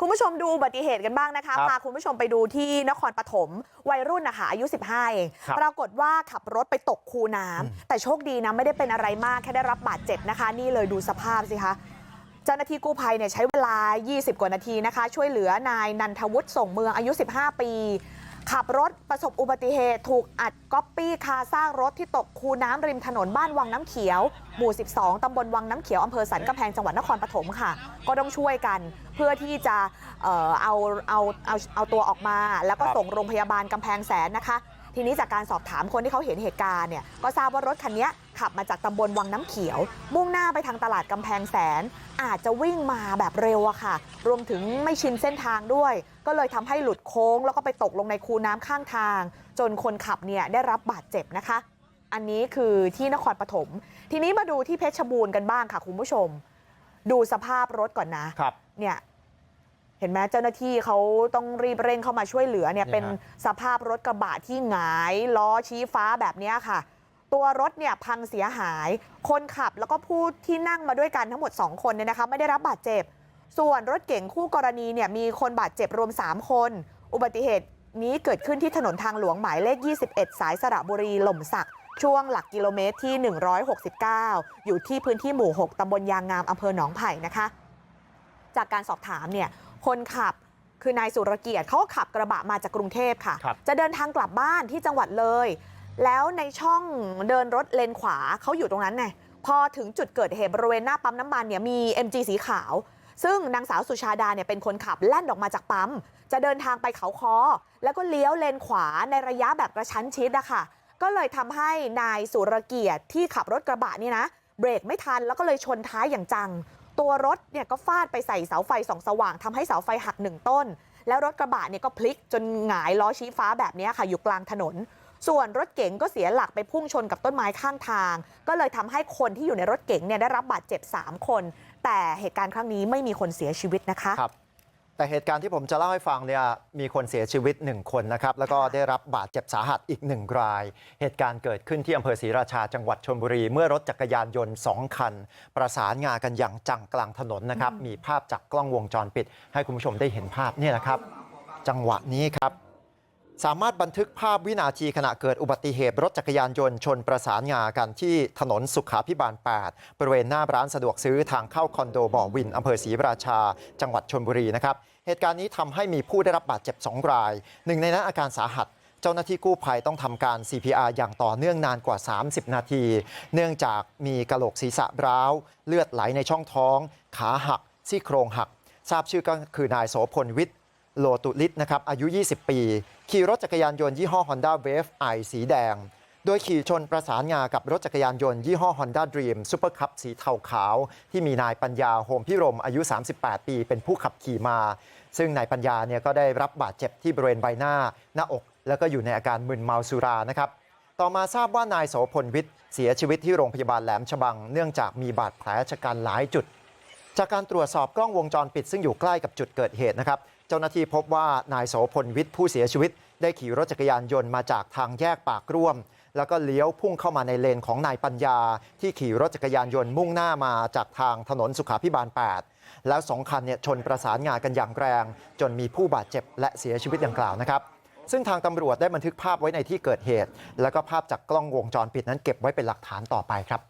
คุณผู้ชมดูอุบัติเหตุกันบ้างนะคะครับพาคุณผู้ชมไปดูที่นครปฐมวัยรุ่นนะคะอายุ 15 เองครับปรากฏว่าขับรถไปตกคูน้ำอืมแต่โชคดีนะไม่ได้เป็นอะไรมากแค่ได้รับบาดเจ็บนะคะ นี่เลยดูสภาพสิคะเจ้าหน้าที่กู้ภัยเนี่ยใช้เวลา 20 กว่านาทีนะคะ ช่วยเหลือนายนันทวุฒิส่งเมืองอายุ 15 ปี ขับรถประสบอุบัติเหตุถูกอัดก๊อปปี้คาซากรถที่ตกคูน้ำริมถนนบ้านวังน้ำเขียวหมู่ 12ตำบลวังน้ำเขียวอำเภอสันกำแพงจังหวัดนครปฐมค่ะ ก็ต้องช่วยกันเพื่อที่จะเอ่อเอาเอาเอาเอาตัวออกมา แล้วก็ครับส่งโรงพยาบาลกำแพงแสนนะคะ ทีนี้จากการสอบถามคนที่เขาเห็นเหตุการณ์เนี่ยก็ทราบว่ารถคันนี้ ขับมาจากตำบลวังน้ำเขียวมุ่งหน้าไปทางตลาดกำแพงแสนอาจจะวิ่งมาแบบเร็วอะค่ะ รวมถึงไม่ชินเส้นทางด้วย ก็เลยทำให้หลุดโค้ง แล้วก็ไปตกลงในคูน้ำข้างทาง จนคนขับเนี่ยได้รับบาดเจ็บนะคะ อันนี้คือที่นครปฐมทีนี้มาดูที่เพชรบูรณ์กันบ้างค่ะคุณผู้ชม ดูสภาพรถก่อนนะครับเนี่ยเห็นไหมเจ้าหน้าที่เขาต้องรีบเร่งเข้ามาช่วยเหลือเนี่ยนี่ฮะเป็นสภาพรถกระบะที่หงายล้อชี้ฟ้าแบบเนี้ยค่ะ ตัวรถเนี่ยพังเสียหายคนขับแล้วก็ผู้ที่นั่งมาด้วยกันทั้งหมด2คนเนี่ยนะคะไม่ได้รับบาดเจ็บ ส่วนรถเก๋งคู่กรณีเนี่ยมีคนบาดเจ็บรวม 3 คน อุบัติเหตุนี้เกิดขึ้นที่ถนนทางหลวงหมายเลข 21 สายสระบุรีหล่มสักช่วงหลักกิโลเมตรที่ 169 อยู่ที่พื้นที่หมู่ 6ตำบลยางงามอำเภอหนองไผ่นะคะ จากการสอบถามเนี่ยคนขับคือนายสุรเกียรติเขาก็ขับกระบะมาจากกรุงเทพค่ะครับจะเดินทางกลับบ้านที่จังหวัดเลย แล้วในช่องเดินรถเลนขวาเขาอยู่ตรงนั้นไงพอถึงจุดเกิดเหตุบริเวณหน้าปั๊มน้ำมันเนี่ยมี MG สีขาวซึ่งนางสาวสุชาดาเนี่ยเป็นคนขับแล่นออกมาจากปั๊ม จะเดินทางไปเขาคอ แล้วก็เลี้ยวเลนขวาในระยะแบบกระชั้นชิดอะค่ะก็เลยทำให้นายสุรเกียรติที่ขับรถกระบะนี่นะ เบรกไม่ทันแล้วก็เลยชนท้ายอย่างจัง ตัวรถเนี่ยก็ฟาดไปใส่เสาไฟส่องสว่างทำให้เสาไฟหักหนึ่งต้น แล้วรถกระบะเนี่ยก็พลิกจนหงายล้อชี้ฟ้าแบบนี้ค่ะอยู่กลางถนน ส่วนรถเก๋งก็เสียหลักไปพุ่งชนกับต้นไม้ข้างทางก็เลยทำให้คนที่อยู่ในรถเก๋งเนี่ยได้รับบาดเจ็บ3คนแต่เหตุการณ์ครั้งนี้ไม่มีคนเสียชีวิตนะคะครับแต่เหตุการณ์ที่ผมจะเล่าให้ฟังเนี่ยมีคนเสียชีวิต1คนนะครับแล้วก็ได้รับบาดเจ็บสาหัสอีกหนึ่งราย เหตุการณ์เกิดขึ้นที่อำเภอศรีราชาจังหวัดชลบุรี เมื่อรถจักรยานยนต์ 2 คัน ประสานงากันอย่างจังกลางถนนนะครับมีภาพจากกล้องวงจรปิด ให้คุณผู้ชมได้เห็นภาพนี่แหละครับ จังหวะนี้ครับ สามารถบันทึกภาพวินาทีขณะเกิดอุบัติเหตุรถจักรยานยนต์ชนประสานงากันที่ถนนสุขาพิบาล8บริเวณหน้าร้านสะดวกซื้อทางเข้าคอนโดบ่อวินอำเภอศรีราชา จังหวัดชนบุรีนะครับเหตุการณ์นี้ทำให้มีผู้ได้รับบาดเจ็บ2รายหนึ่งในนั้นอาการสาหัสเจ้าหน้าที่กู้ภัยต้องทำการ CPR อย่างต่อเนื่องนานกว่า 30 นาที เนื่องจากมีกระโหลกศีรษะร้าว เลือดไหลในช่องท้อง ขาหัก ซี่โครงหัก ทราบชื่อก็คือนายโสพลวิทย์ โลตุลิตนะครับอายุ 20 ปี ขี่รถจักรยานยนต์ยี่ห้อ Honda Wave i สีแดงโดยขี่ชนประสานงากับรถจักรยานยนต์ยี่ห้อ Honda Dream Super Cup สีเทาขาว ที่มีนายปัญญาโฮมพิรมอายุ 38 ปีเป็นผู้ขับขี่มา ซึ่งนายปัญญาเนี่ยก็ได้รับบาดเจ็บที่บริเวณใบหน้า หน้าอก แล้วก็อยู่ในอาการมึนเมาสุรานะครับต่อมาทราบว่านายโสพลวิทย์เสียชีวิตที่โรงพยาบาลแหลมฉบัง เนื่องจากมีบาดแผลชะกันหลายจุด จากการตรวจสอบกล้องวงจรปิดซึ่งอยู่ใกล้กับจุดเกิดเหตุนะครับเจ้าหน้าที่พบว่านายโสพลวิทย์ผู้เสียชีวิตได้ขี่รถจักรยานยนต์มาจากทางแยกปากร่วม แล้วก็เลี้ยวพุ่งเข้ามาในเลนของนายปัญญา ที่ขี่รถจักรยานยนต์มุ่งหน้ามาจากทางถนนสุขาพิบาล 8 แล้วสองคันเนี่ยชนประสานงากันอย่างแรง จนมีผู้บาดเจ็บและเสียชีวิตดังกล่าวนะครับซึ่งทางตำรวจได้บันทึกภาพไว้ในที่เกิดเหตุ แล้วก็ภาพจากกล้องวงจรปิดนั้นเก็บไว้เป็นหลักฐานต่อไปครับ